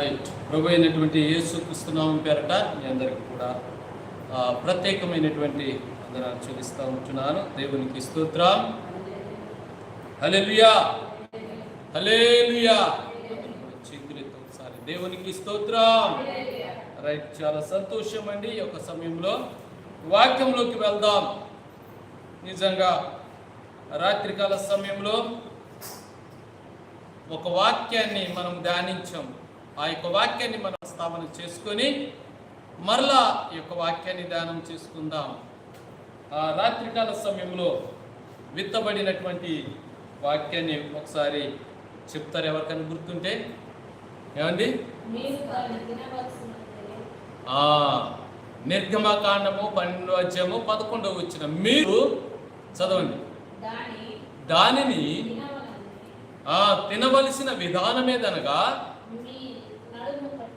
Right. ప్రభు అయినటువంటి యేసు క్రిస్తునామం పేరట మీ అందరికీ కూడా ప్రత్యేకమైనటువంటి వందనాలు చూపిస్తూ ఉంటున్నాను. దేవునికి స్తోత్రం. హల్లెలూయా. హలేలుయా చేతులెత్తి ఒకసారి దేవునికి స్తోత్రం. రైట్ చాలా సంతోషం అండి ఈ యొక్క సమయంలో. వాక్యంలోకి వెళ్దాం. నిజంగా రాత్రికాల సమయంలో ఒక వాక్యాన్ని మనం ధ్యానించాం. ఆ యొక్క వాక్యాన్ని మనం స్థాపన చేసుకొని మరలా ఈ యొక్క వాక్యాన్ని ధ్యానం చేసుకుందాం. ఆ రాత్రికాల సమయంలో విత్తబడినటువంటి వాక్యాన్ని ఒకసారి చెప్తారు ఎవరికైనా గుర్తుంటే? ఏమండి? నిర్గమకాండము పన్నెండు అధ్యాయము పదకొండవ వచ్చిన మీరు చదవండి. దాని దానిని తినవలసిన విధానమేదనగా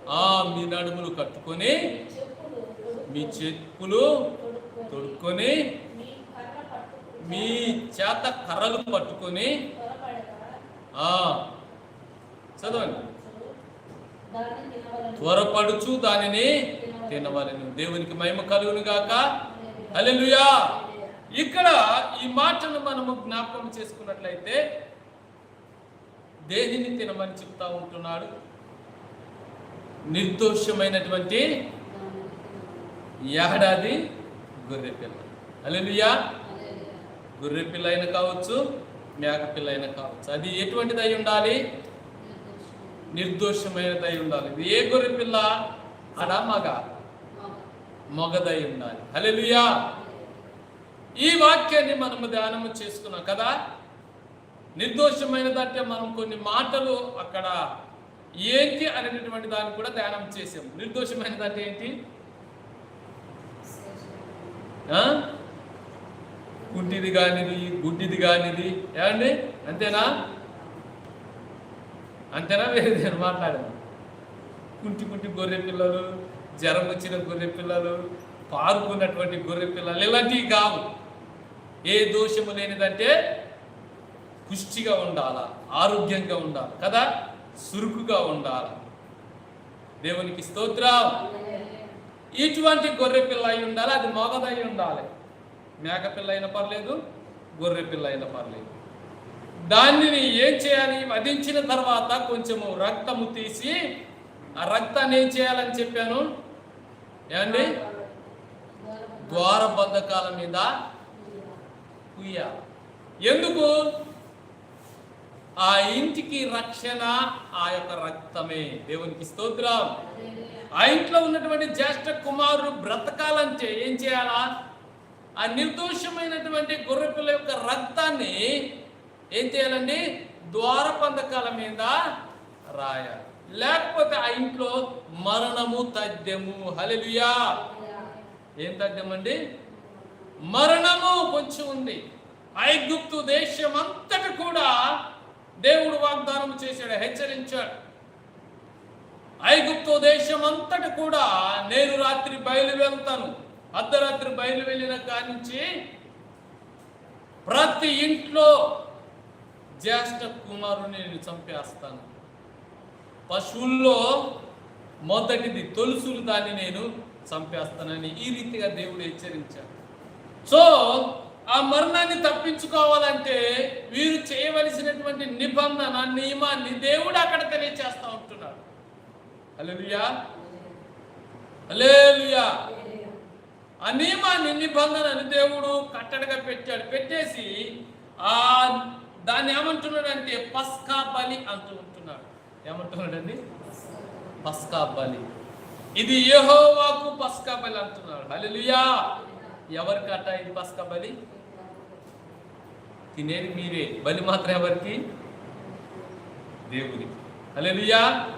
ఆ మీ నడుములు కట్టుకొని మీ చెప్పులు తొడుక్కొని, మీ చేత కర్రలు పట్టుకొని ఆ చదవండి. త్వరపడుచు దానిని తినవాలని. దేవునికి మహిమ కలుగును గాక. అలెలుయా ఇక్కడ ఈ మాటను మనము జ్ఞాపకం చేసుకున్నట్లయితే దేనిని తినమని చెప్తా ఉంటున్నాడు? నిర్దోషమైనటువంటి ఏడాది గొర్రెపిల్ల అలెలుయా గొర్రెపిల్ల అయినా కావచ్చు మేకపిల్ల అయినా కావచ్చు. అది ఎటువంటిది అయి ఉండాలి? నిర్దోషమైనది అయి ఉండాలి. ఇది ఏ గొర్రె పిల్ల? అడా మగ. మగదై ఉండాలి. అలెలుయా ఈ వాక్యాన్ని మనము ధ్యానము చేసుకున్నాం కదా? నిర్దోషమైనదంటే మనం కొన్ని మాటలు అక్కడ ఏంటి అనేటటువంటి దాన్ని కూడా ధ్యానం చేసాం నిర్దోషమైనదంటే ఏంటి? ఆ? కుంటిది కానిది గుడ్డిది కానిది. ఏమండి? అంతేనా? అంతేనా? వేరే నేను కుంటి కుంటి గొర్రె పిల్లలు జ్వరం వచ్చిన గొర్రె పిల్లలు పారుకున్నటువంటి గొర్రె పిల్లలు ఇలాంటివి కావు. ఏ దోషము లేనిదంటే పుష్టిగా ఉండాలా ఆరోగ్యంగా ఉండాలి. కదా? సురుకుగా ఉండాలి. దేవునికి స్తోత్రం. ఇటువంటి గొర్రె పిల్ల అయి ఉండాలి అది మగదై ఉండాలి. మేక పిల్ల అయినా పర్లేదు గొర్రె పిల్ల అయినా పర్లేదు. దానిని ఏం చేయాలి? వధించిన తర్వాత కొంచెము రక్తము తీసి ఆ రక్తాన్ని ఏం చేయాలని చెప్పాను? ఏమండి? ద్వార బంధకాల మీద కుయ్యాలి. ఎందుకు? ఆ ఇంటికి రక్షణ ఆ యొక్క రక్తమే. దేవునికి స్తోత్రం. ఆ ఇంట్లో ఉన్నటువంటి జ్యేష్ఠ కుమారుడు బ్రతకాలంటే ఏం చేయాలా? ఆ నిర్దోషమైనటువంటి గొర్రెపిల్ల యొక్క రక్తాన్ని ఏం చేయాలండి? ద్వారబంధకాల మీద రాయాలి. లేకపోతే ఆ ఇంట్లో మరణము తథ్యము హలెలుయా ఏం తథ్యం అండి మరణము కొంచెం ఉంది. ఐగుప్తు దేశం అంతట కూడా దేవుడు వాగ్దానం చేశాడు హెచ్చరించాడు. ఐగుప్తు దేశం అంతటి కూడా నేను రాత్రి బయలు వెళ్తాను అర్ధరాత్రి బయలు వెళ్ళిన కానించి ప్రతి ఇంట్లో జ్యేష్ఠ కుమారుని నేను చంపేస్తాను. పశువుల్లో మొదటిది తొలుసులు దాన్ని నేను చంపేస్తానని ఈ రీతిగా దేవుడు హెచ్చరించాడు. సో ఆ మరణాన్ని తప్పించుకోవాలంటే వీరు చేయవలసినటువంటి నిబంధన నియమాన్ని దేవుడు అక్కడ తెలియచేస్తా ఉంటున్నాడు. హల్లెలూయా. అలేలుయా ఆ నియమాన్ని నిబంధనని దేవుడు కట్టడిగా పెట్టాడు. పెట్టేసి ఆ దాన్ని ఏమంటున్నాడంటే పస్కా బలి అంటూ ఉంటున్నాడు. ఏమంటున్నాడండి? పస్కా బలి. ఇది యెహోవాకు పస్కా బలి అంటున్నాడు. అలెలుయా ఎవరికి అట ఇది పస్కా బలి? తినేది మీరే. బలి మాత్రం ఎవరికి? దేవుని. అలెలుయా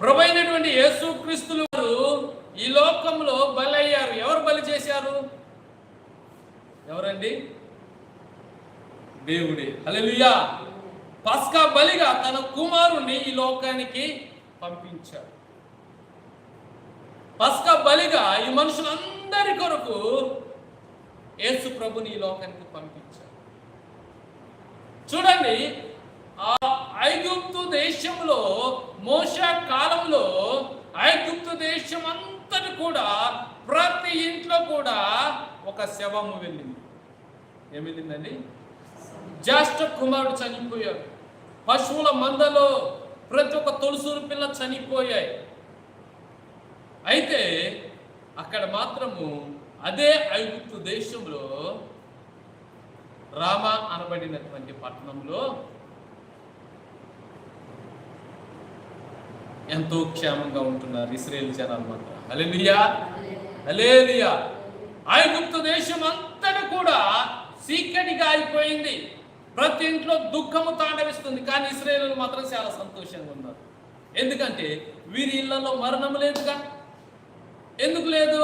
ప్రభు అయినటువంటి యేసుక్రీస్తులు వారు ఈ లోకంలో బలి అయ్యారు ఎవరు బలి చేశారు? ఎవరండి? దేవుడే. అలెలుయా పస్కా బలిగా తన కుమారుణ్ణి ఈ లోకానికి పంపించాడు. పస్కా బలిగా ఈ మనుషులందరి కొరకు యేసు ప్రభుని ఈ లోకానికి పంపించారు. చూడండి ఆ ఐగుప్తు దేశంలో మోషా కాలంలో ఐగుప్తు దేశం అంతటి కూడా ప్రతి ఇంట్లో కూడా ఒక శవము వెళ్ళింది. ఏమి వెళ్ళిందండి జ్యేష్ఠ కుమారుడు చనిపోయాడు. పశువుల మందలో ప్రతి ఒక్క తులసూరు పిల్ల చనిపోయాయి. అయితే అక్కడ మాత్రము అదే ఐగుప్తు దేశంలో రామ అనబడినటువంటి పట్టణంలో ఎంతో క్షేమంగా ఉంటున్నారు ఇస్రాయేల్ జనాలు మాత్రం. అలేలియా అలేలియా ఐగుప్తు దేశం అంతటా కూడా సీకటిగా అయిపోయింది. ప్రతి ఇంట్లో దుఃఖము తాండవిస్తుంది కానీ ఇస్రాయేలు మాత్రం చాలా సంతోషంగా ఉన్నారు. ఎందుకంటే వీరి ఇళ్ళలో మరణం లేదుగా. ఎందుకు లేదు?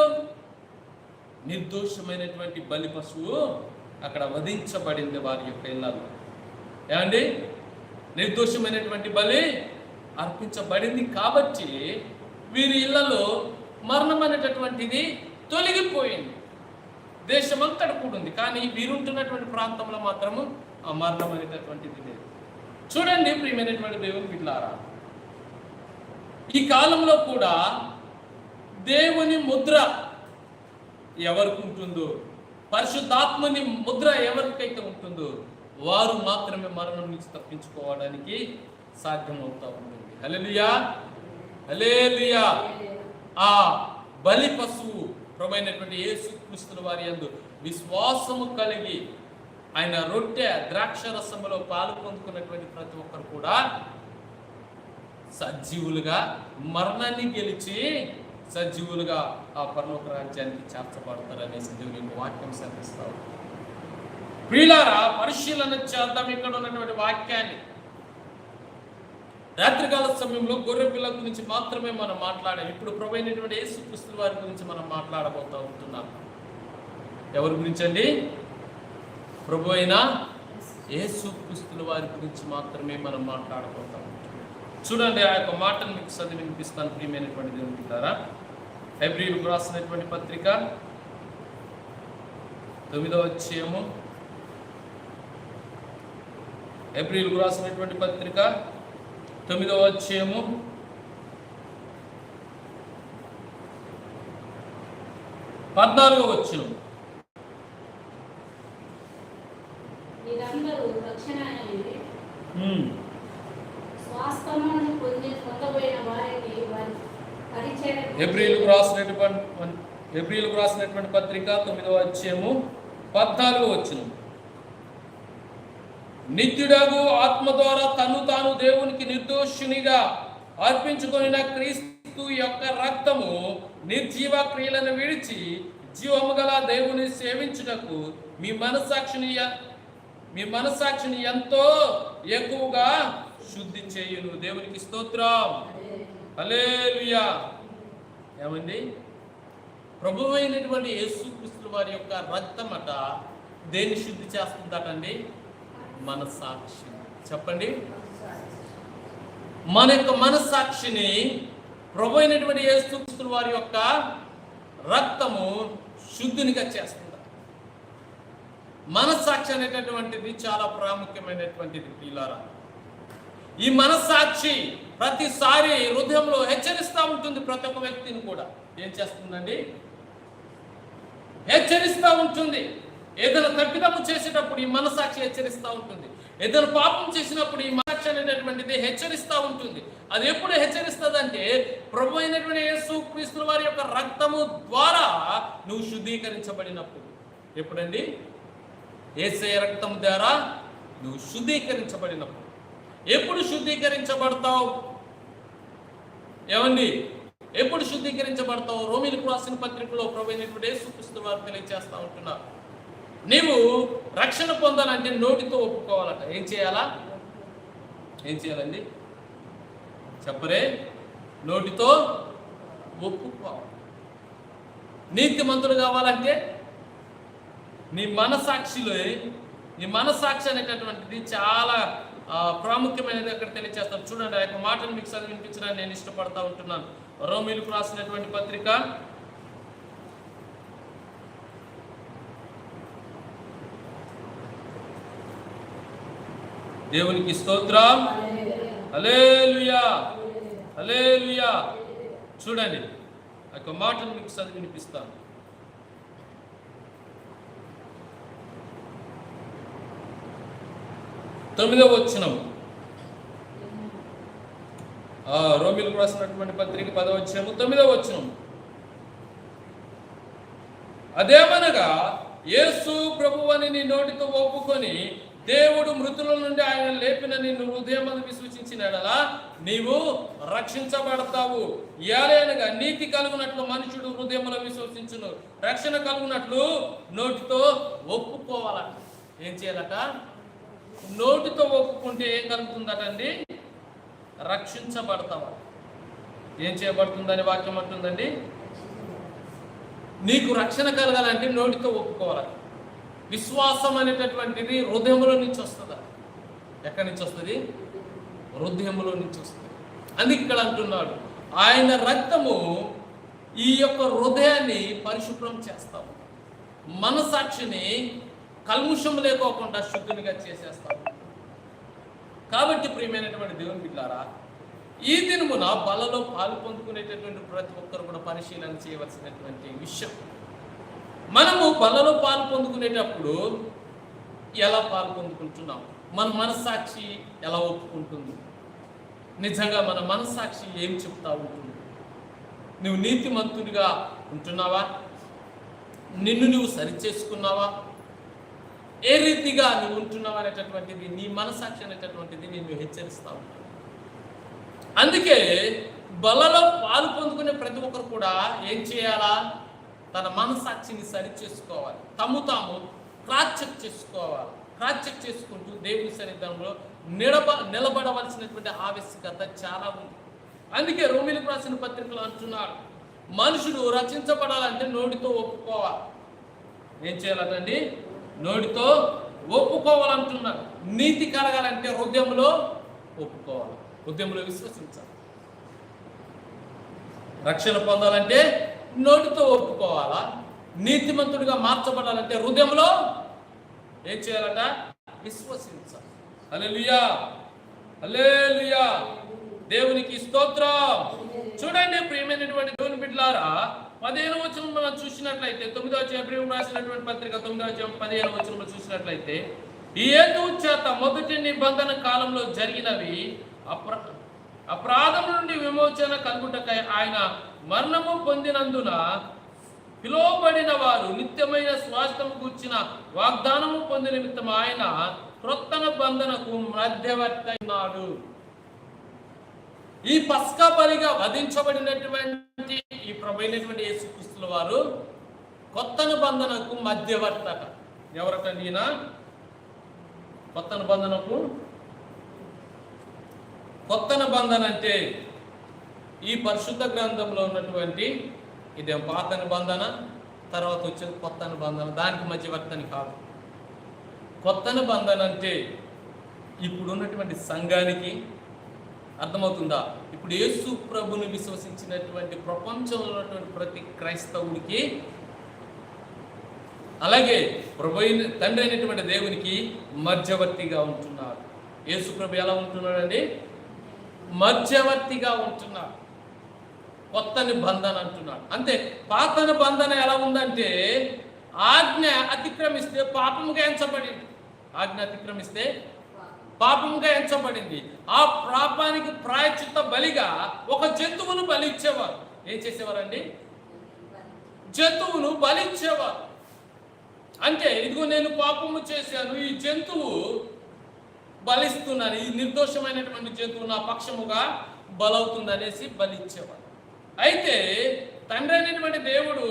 నిర్దోషమైనటువంటి బలి పశువు అక్కడ వధించబడింది వారి యొక్క ఇళ్ళలో ఏమండి? నిర్దోషమైనటువంటి బలి అర్పించబడింది కాబట్టి వీరి ఇళ్ళలో మరణం అనేటటువంటిది తొలగిపోయింది. దేశమంతట కూడా ఉంది. కానీ వీరుంటున్నటువంటి ప్రాంతంలో మాత్రము ఆ మరణం అనేటటువంటిది లేదు. చూడండి ప్రియమైనటువంటి దేవుని బిడ్లారా ఈ కాలంలో కూడా దేవుని ముద్ర ఎవరికి ఉంటుందో పరిశుద్ధాత్మని ముద్ర ఎవరికైతే ఉంటుందో వారు మాత్రమే మరణం నుంచి తప్పించుకోవడానికి సాధ్యమవుతా ఉంటుంది. హల్లెలూయా! హల్లెలూయా! ఆ బలి పశువు ప్రమైనటువంటి యేసు క్రీస్తుల వారి అందు విశ్వాసము కలిగి ఆయన రొట్టె ద్రాక్ష రసములో పాలు పొందుకున్నటువంటి ప్రతి ఒక్కరు కూడా సజీవులుగా మరణాన్ని గెలిచి సజీవులుగా ఆ పరలోక రాజ్యానికి చేర్చబడతారనేసి దేవుని యొక్క వాక్యం సెలవిస్తావు ప్రియులారా పరిశీలన చేద్దాం. ఇక్కడ ఉన్నటువంటి వాక్యాన్ని. రాత్రికాల సమయంలో గొర్రె పిల్ల గురించి మాత్రమే మనం మాట్లాడాం ఇప్పుడు ప్రభు అయినటువంటి యేసుక్రీస్తు వారి గురించి మనం మాట్లాడబోతా ఉంటున్నాం. ఎవరి గురించి అండి ప్రభు అయిన యేసుక్రీస్తుల వారి గురించి మాత్రమే మనం మాట్లాడబోతాం. చూడండి ఆ యొక్క మాటను మీకు చదివి వినిపిస్తాను. ప్రియమైనటువంటి దేవుని బిడ్డారా ఫిబ్రిలకు రాసినటువంటి పత్రిక తొమ్మిదవ అధ్యాయము. ఏప్రిల్కు రాసినటువంటి పత్రిక తొమ్మిదవ అధ్యాయము. పద్నాలుగో వచ్చిన మీరందరూ ఏప్రిల్కు రాసినటువంటి ఏప్రిల్కు రాసినటువంటి పత్రిక తొమ్మిదవ అధ్యాయము పద్నాలుగో వచ్చిన నిత్యుడగు ఆత్మ ద్వారా తను తాను దేవునికి నిర్దోషునిగా అర్పించుకొనిన క్రీస్తు యొక్క రక్తము నిర్జీవ క్రియలను విడిచి జీవము గల దేవుని సేవించుటకు మీ మనసాక్షిని ఎ- మీ మనసాక్షిని ఎంతో ఎక్కువగా శుద్ధి చేయును. దేవునికి స్తోత్రం. హల్లెలూయా. ఏమండి? ప్రభు అయినటువంటి యేసుక్రీస్తుల వారి యొక్క రక్తమట దేన్ని శుద్ధి చేస్తుందటండి? మన చెప్పండి. మన యొక్క మనస్సాక్షిని ప్రభు అయినటువంటి యేసుక్రీస్తుల వారి యొక్క రక్తము శుద్ధినిగా చేస్తుంది మనస్సాక్షి అనేటటువంటిది చాలా ప్రాముఖ్యమైనటువంటిది ప్రియులారా. ఈ మనస్సాక్షి ప్రతిసారి హృదయంలో హెచ్చరిస్తూ ఉంటుంది ప్రతి ఒక్క వ్యక్తిని కూడా. ఏం చేస్తుందండి? హెచ్చరిస్తూ ఉంటుంది. ఏదైనా తప్పిదము చేసేటప్పుడు ఈ మనసాక్షి హెచ్చరిస్తూ ఉంటుంది. ఏదైనా పాపం చేసినప్పుడు ఈ మనసాక్షి అనేటటువంటిది హెచ్చరిస్తూ ఉంటుంది. అది ఎప్పుడు హెచ్చరిస్తుంది అంటే ప్రభు అయినటువంటి యేసు క్రీస్తుల వారి యొక్క రక్తము ద్వారా నువ్వు శుద్ధీకరించబడినప్పుడు. ఎప్పుడండి? ఏసే రక్తం ద్వారా నువ్వు శుద్ధీకరించబడినప్పుడు. ఎప్పుడు శుద్ధీకరించబడతావు? ఏమండి? ఎప్పుడు శుద్ధీకరించబడతావు? రోమిలకు రాసిన పత్రికలో ప్రవైనటువంటి యేసుక్రీస్తు వారు తెలియజేస్తా ఉంటున్నారు. నీవు రక్షణ పొందాలంటే నోటితో ఒప్పుకోవాలట. ఏం చేయాలా? ఏం చేయాలండి? చెప్పరే నోటితో ఒప్పుకోవాలి. నీతి మంతుడు కావాలంటే నీ మనసాక్షిలో నీ మనసాక్షి అనేటటువంటిది చాలా ప్రాముఖ్యమైనది అక్కడ తెలియజేస్తాను చూడండి ఆ యొక్క మాటను మీకు చదివి వినిపించడానికి నేను ఇష్టపడతా ఉంటున్నాను. రోమిలకు రాసినటువంటి పత్రిక. దేవునికి స్తోత్రం. అలేలుయా అలేలుయా చూడండి ఆ యొక్క మాటను మీకు చదివి వినిపిస్తాను. తొమ్మిదవ వచ్చినం రోమిలకు రాసినటువంటి పత్రిక పదవ వచ్చినము తొమ్మిదవ వచ్చినం అదేమనగా యేసు ప్రభువని నీ నోటితో ఒప్పుకొని దేవుడు మృతుల నుండి ఆయన లేపిన నిన్ను హృదయమందు విశ్వసించినడలా నీవు రక్షించబడతావు. ఏలైనగా నీతి కలుగునట్లు మనుషుడు హృదయంలో విశ్వసించును. రక్షణ కలుగునట్లు నోటితో ఒప్పుకోవాలట. ఏం చేయాలట? నోటితో ఒప్పుకుంటే ఏం కలుగుతుందట అండి రక్షించబడతావా ఏం చేయబడుతుందని వాక్యం అంటుందండి? నీకు రక్షణ కలగాలంటే నోటితో ఒప్పుకోవాలి. విశ్వాసం అనేటటువంటిది హృదయంలో నుంచి వస్తుందా? ఎక్కడి నుంచి వస్తుంది? హృదయంలో నుంచి వస్తుంది. అని ఇక్కడ అంటున్నాడు ఆయన రక్తము ఈ యొక్క హృదయాన్ని పరిశుభ్రం చేస్తాము. మనసాక్షిని కల్ముషం లేకోకుండా శుద్ధునిగా చేసేస్తాం కాబట్టి ప్రియమైనటువంటి దేవుని బిడ్డారా ఈ దినమున బలలో పాలు పొందుకునేటటువంటి ప్రతి ఒక్కరు కూడా పరిశీలన చేయవలసినటువంటి విషయం. మనము బలలో పాలు పొందుకునేటప్పుడు ఎలా పాలు పొందుకుంటున్నాం? మన మనస్సాక్షి ఎలా ఒప్పుకుంటుంది? నిజంగా మన మనస్సాక్షి ఏం చెప్తా ఉంటుంది? నువ్వు నీతిమంతుడిగా ఉంటున్నావా? నిన్ను నువ్వు సరిచేసుకున్నావా? ఏ రీతిగా నువ్వు ఉంటున్నావు అనేటటువంటిది నీ మనసాక్షి అనేటటువంటిది నేను హెచ్చరిస్తా ఉన్నాను. అందుకే బలలో పాలు పొందుకునే ప్రతి ఒక్కరు కూడా ఏం చేయాలా? తన మనసాక్షిని సరి చేసుకోవాలి. తము తాము క్రాస్ చెక్ చేసుకోవాలి. క్రాస్ చేసుకుంటూ దేవుని సన్నిధానంలో నిలబ నిలబడవలసినటువంటి ఆవశ్యకత చాలా ఉంది. అందుకే రోమిలకు రాసిన పత్రికలు అంటున్నారు మనుషుడు రచించబడాలంటే నోటితో ఒప్పుకోవాలి. ఏం చేయాలండి నోటితో ఒప్పుకోవాలంటున్నారు. నీతి కలగాలంటే హృదయంలో ఒప్పుకోవాలి. హృదయంలో విశ్వసించాలి. రక్షణ పొందాలంటే నోటితో ఒప్పుకోవాలా? నీతిమంతుడిగా మార్చబడాలంటే హృదయంలో ఏం చేయాలట? విశ్వసించాలి. అలే లుయా దేవునికి స్తోత్రం. చూడండి ప్రియమైనటువంటి దేవుని బిడ్డలారా పదిహేను వచ్చిన మనం చూసినట్లయితే తొమ్మిదవ అధ్యాయం రాసినటువంటి పత్రిక తొమ్మిదవ అధ్యాయం పదిహేను వచనంలో చూసినట్లయితే ఈ హేతువు చేత మొదటి నిబంధన కాలంలో జరిగినవి అప్ర అపరాధం నుండి విమోచన కలుగుటకై ఆయన మరణము పొందినందున పిలువబడిన వారు నిత్యమైన స్వాస్థ్యము కూర్చిన వాగ్దానము పొందిన నిమిత్తం ఆయన క్రొత్త బంధనకు మధ్యవర్తి అయినాడు ఈ పస్కా బలిగా వధించబడినటువంటి ఈ ప్రభైనటువంటి యేసుక్రీస్తుల వారు కొత్త నిబంధనకు మధ్యవర్తక. ఎవరటండి ఈయన? కొత్త నిబంధనకు? కొత్త నిబంధన అంటే ఈ పరిశుద్ధ గ్రంథంలో ఉన్నటువంటి ఇదే పాత నిబంధన తర్వాత వచ్చేది కొత్త నిబంధన. దానికి మధ్యవర్తని కాదు. కొత్త నిబంధన అంటే ఇప్పుడున్నటువంటి సంఘానికి అర్థమవుతుందా? ఇప్పుడు యేసు ప్రభుని విశ్వసించినటువంటి ప్రపంచంలో ఉన్నటువంటి ప్రతి క్రైస్తవుడికి అలాగే ప్రభు తండ్రి అయినటువంటి దేవునికి మధ్యవర్తిగా ఉంటున్నారు యేసు ప్రభు ఎలా ఉంటున్నాడండి? మధ్యవర్తిగా ఉంటున్నాడు. కొత్త నిబంధన అంటున్నాడు. అంతే పాత నిబంధన ఎలా ఉందంటే ఆజ్ఞ అతిక్రమిస్తే పాపముగా ఎంచబడింది. ఆజ్ఞ అతిక్రమిస్తే పాపముగా ఎంచబడింది. ఆ పాపానికి ప్రాయచిత్త బలిగా ఒక జంతువును బలి ఇచ్చేవారు ఏం చేసేవారండి? జంతువును బలి ఇచ్చేవారు అంటే ఇదిగో నేను పాపము చేశాను ఈ జంతువు బలిస్తున్నాను ఈ నిర్దోషమైనటువంటి జంతువు నా పక్షముగా బలవుతుంది అనేసి బలిచ్చేవారు. అయితే తండ్రి అయినటువంటి దేవుడు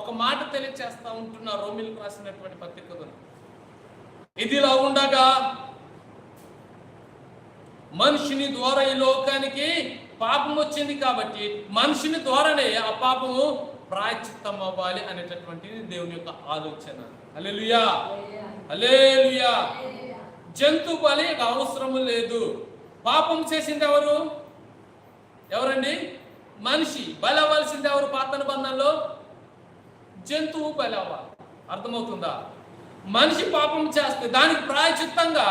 ఒక మాట తెలియచేస్తా ఉంటున్న రోమిలకు రాసినటువంటి పత్రికలు ఇదిలా ఉండగా మనిషిని ద్వారా ఈ లోకానికి పాపం వచ్చింది కాబట్టి మనిషిని ద్వారానే ఆ పాపము ప్రాయచిత్తం అవ్వాలి అనేటటువంటిది దేవుని యొక్క ఆలోచన. అలెలుయా అలేలుయా జంతు బలి అవసరము లేదు. పాపం చేసింది ఎవరు? ఎవరండి? మనిషి. బలవలసింది ఎవరు పాత నిబంధనలో జంతువు బలి అవ్వాలి అర్థమవుతుందా? మనిషి పాపం చేస్తే దానికి ప్రాయచిత్తంగా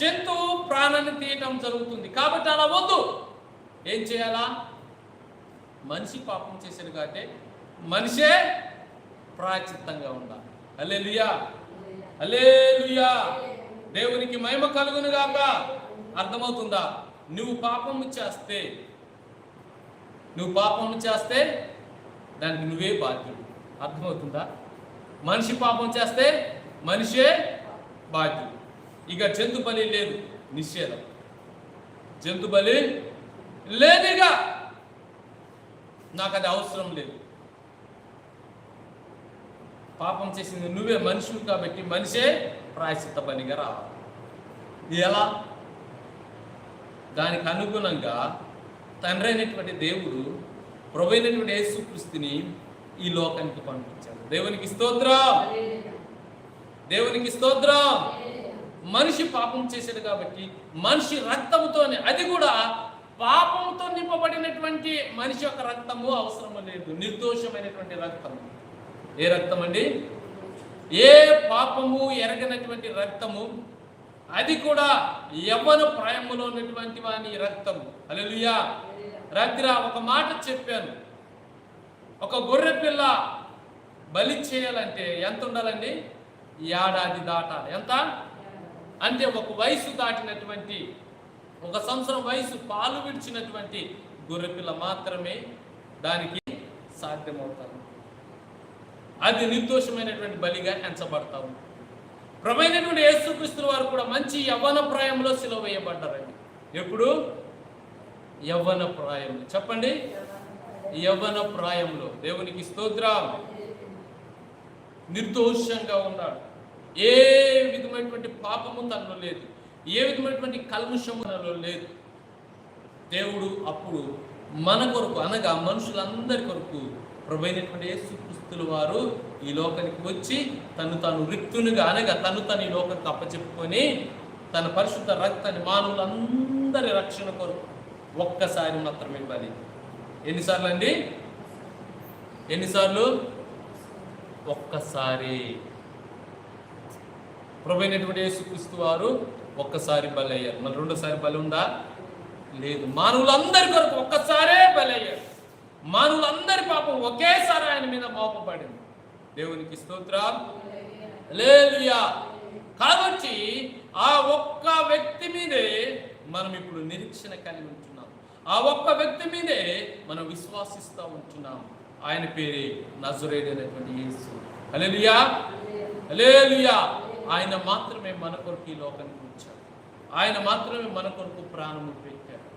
జంతువు ప్రాణాన్ని తీయటం జరుగుతుంది. కాబట్టి అలా వద్దు. ఏం చేయాలా? మనిషి పాపం చేశాడు కాబట్టి మనిషే ప్రాచిత్తంగా ఉండాలి. అల్లెలుయా అలేలుయా దేవునికి మహిమ కలుగును గాక. అర్థమవుతుందా? నువ్వు పాపము చేస్తే నువ్వు పాపము చేస్తే దానికి నువ్వే బాధ్యుడు. అర్థమవుతుందా? మనిషి పాపం చేస్తే మనిషే బాధ్యుడు. ఇక జంతు బలి లేదు నిషేధం. జంతు బలి లేదుగా. నాకు అది అవసరం లేదు. పాపం చేసింది నువ్వే మనుషులు కాబట్టి మనిషే ప్రాయశ్చిత్త పనిగా రావాలి. ఇది ఎలా? దానికి అనుగుణంగా తండ్రి అయినటువంటి దేవుడు ప్రభు అయినటువంటి యేసుక్రీస్తుని ఈ లోకానికి పంపించాడు. దేవునికి స్తోత్రం. దేవునికి స్తోత్రం. మనిషి పాపం చేశాడు కాబట్టి మనిషి రక్తంతోనే అది కూడా పాపంతో నింపబడినటువంటి మనిషి యొక్క రక్తము అవసరం లేదు. నిర్దోషమైనటువంటి రక్తము ఏ రక్తం అండి? ఏ పాపము ఎరగనటువంటి రక్తము అది కూడా యవ్వన ప్రాయములో ఉన్నటువంటి వాని రక్తము. అలలుయా రాత్రి ఒక మాట చెప్పాను. ఒక గొర్రె పిల్ల బలి చేయాలంటే ఎంత ఉండాలండి? ఏడాది దాటాలి. ఎంత? అంటే ఒక వయసు దాటినటువంటి ఒక సంవత్సరం వయసు పాలు విడిచినటువంటి గొర్రెపిల్ల మాత్రమే దానికి సాధ్యమవుతారు. అది నిర్దోషమైనటువంటి బలిగా ఎంచబడతాము. ప్రమైనటువంటి యేసుక్రీస్తుల వారు కూడా మంచి యవ్వన ప్రాయంలో సిలువ వేయబడ్డారండి. ఎప్పుడు? యవ్వన ప్రాయంలో. చెప్పండి. యవ్వన ప్రాయంలో. దేవునికి స్తోత్రం. నిర్దోషంగా ఉన్నాడు. ఏ విధమైనటువంటి పాపము తనలో లేదు. ఏ విధమైనటువంటి కల్ముషము తనలో లేదు. దేవుడు అప్పుడు మన కొరకు అనగా మనుషులందరి కొరకు ప్రభైనటువంటి యేసుక్రీస్తుల వారు ఈ లోకానికి వచ్చి తను తాను రిక్తునిగా అనగా తను తను ఈ లోకానికి అప్పచెప్పుకొని తన పరిశుద్ధ రక్తాన్ని మానవులందరి రక్షణ కొరకు ఒక్కసారి మాత్రమే ఇవ్వాలి. ఎన్నిసార్లు అండి ఎన్నిసార్లు? ఒక్కసారి. ప్రభుత్వ యేసుక్రీస్తు వారు ఒక్కసారి బలి అయ్యారు మళ్ళీ రెండోసారి బలి ఉందా లేదు. మానవులందరి కొరకు ఒక్కసారే బలి అయ్యారు మానవులందరి పాపం ఒకేసారి ఆయన మీద మోపబడింది. దేవునికి స్తోత్రం. లేలుయా కాబట్టి ఆ ఒక్క వ్యక్తి మీదే మనం ఇప్పుడు నిరీక్షణ కలిగి ఉంటున్నాం. ఆ ఒక్క వ్యక్తి మీదే మనం విశ్వాసిస్తూ ఉంటున్నాం. ఆయన పేరే నజరేడైనటువంటి యేసు. అలేలుయా అలేలుయా ఆయన మాత్రమే మన కొరకు ఈ లోకానికి వచ్చాడు. ఆయన మాత్రమే మన కొరకు ప్రాణము పెట్టాడు.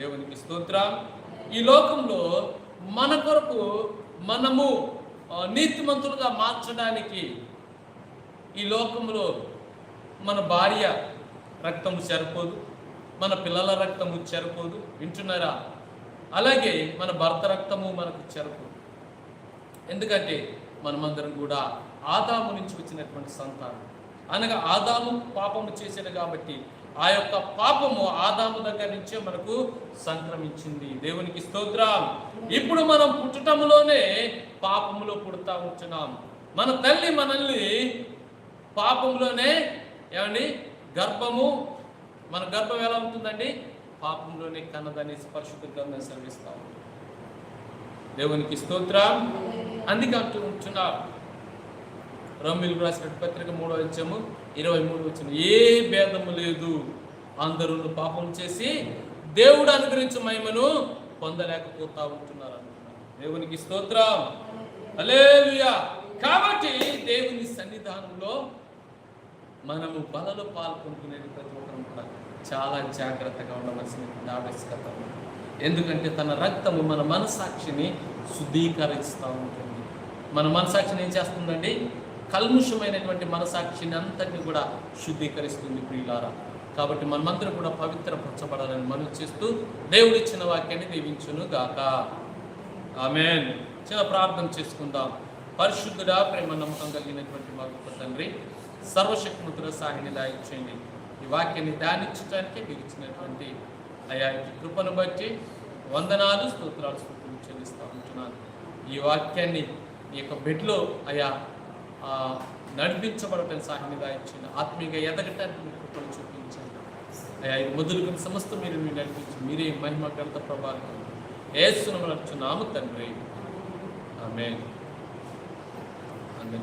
దేవునికి స్తోత్రం. ఈ లోకంలో మన కొరకు మనము నీతి నీతిమంతులుగా మార్చడానికి ఈ లోకంలో మన భార్య రక్తము సరిపోదు మన పిల్లల రక్తము సరిపోదు వింటున్నారా? అలాగే మన భర్త రక్తము మనకు సరిపోదు. ఎందుకంటే మనమందరం కూడా ఆదాము నుంచి వచ్చినటువంటి సంతానం. అనగా ఆదాము పాపము చేశాడు కాబట్టి ఆ యొక్క పాపము ఆదాము దగ్గర నుంచే మనకు సంక్రమించింది. దేవునికి స్తోత్రం. ఇప్పుడు మనం పుట్టటంలోనే పాపములో పుడతా ఉంటున్నాం. మన తల్లి మనల్ని పాపంలోనే ఏమండి? గర్భము. మన గర్భం ఎలా ఉంటుందండి? పాపంలోనే కన్నదనేసి పరిశుద్ధ గ్రంథం దేవునికి స్తోత్రం. అందుకే అంటూ ఉంటున్నారు రోమిలకు రాసిన పత్రిక మూడో వచ్చాము ఇరవై మూడు వచ్చిన ఏ భేదము లేదు. అందరూ పాపం చేసి దేవుడు అనుగ్రహించు మహిమను పొందలేకపోతా ఉంటున్నారు అంటున్నారు దేవునికి స్తోత్రం. హల్లెలూయా. కాబట్టి దేవుని సన్నిధానంలో మనము బలలు పాల్గొంటునేది ప్రతి ఒక్కరం కూడా చాలా జాగ్రత్తగా ఉండవలసిన ఆవశ్యకత ఎందుకంటే తన రక్తము మన మనసాక్షిని శుద్ధీకరిస్తూ ఉంటుంది. మన మనసాక్షిని ఏం చేస్తుందండి? కల్ముషమైనటువంటి మనసాక్షిని అంతటిని కూడా శుద్ధీకరిస్తుంది ప్రియులారా. కాబట్టి మనమందరం కూడా పవిత్రపరచబడాలని మనం చేస్తూ దేవుడు ఇచ్చిన వాక్యాన్ని దీవించును గాక ఆమెన్. చిన్న ప్రార్థన చేసుకుందాం. పరిశుద్ధుడా ప్రేమ నమ్మకం కలిగినటువంటి మా గొప్ప తండ్రి సర్వశక్తిమంతుల సాహిని దాయించండి. ఈ వాక్యాన్ని ధ్యానించడానికి మీరు ఇచ్చినటువంటి అయా కృపను బట్టి వందనాలు స్తోత్రాలు చెల్లిస్తూ ఉంటున్నాను. ఈ వాక్యాన్ని ఈ యొక్క బెడ్లో అయా నడిపించబడటం సహాయం ఇచ్చింది ఆత్మీయ ఎదగటానికి కృపను చూపించండి. అయ్యా ఇది మొదలుకొని సమస్త మీరు మీరు నడిపించి మీరే మహిమ గ్రంథ ప్రభావం. ఏసునము నడుచున్నాము తండ్రి. ఆమె అందరి